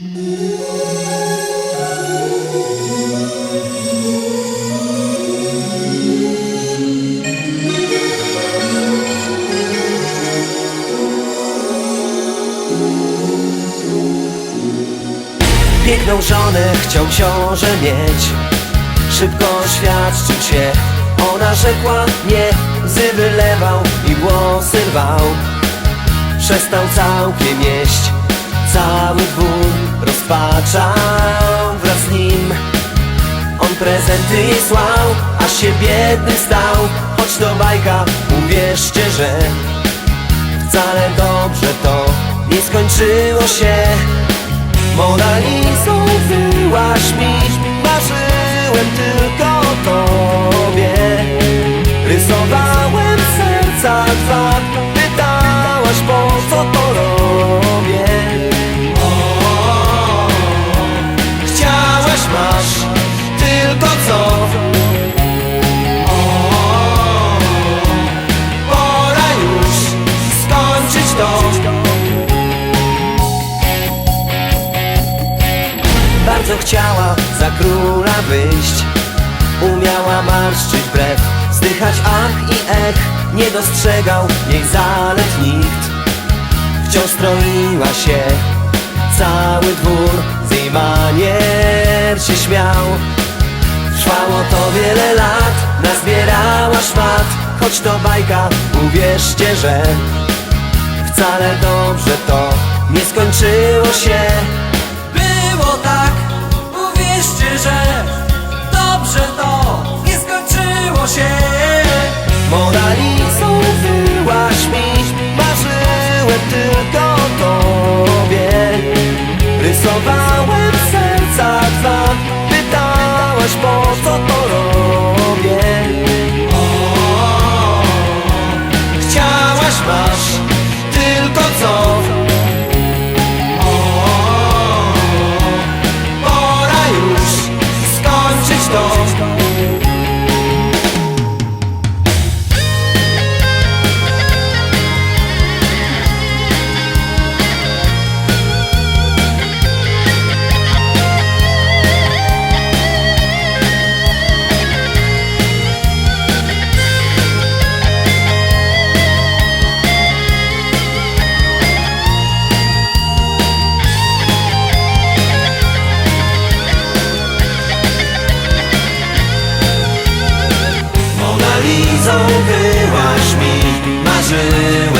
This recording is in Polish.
Piękną żonę chciał książę mieć. Szybko oświadczył się. Ona rzekła nie. Łzy wylewał i włosy rwał Przestał całkiem jeść. Cały dwór rozpaczał wraz z nim. On prezenty słał Aż się biedny stał. Choć to bajka, uwierzcie, że Wcale dobrze to nie skończyło się. Mona chciała za króla wyjść. Umiała marszczyć brew Zdychać ach i ech Nie dostrzegał jej zalet nikt. Wciąż stroiła się Cały dwór z jej manier się śmiał. Trwało to wiele lat Nazbierała szmat. Choć to bajka, uwierzcie, że Wcale dobrze to nie skończyło się Bye. żyłem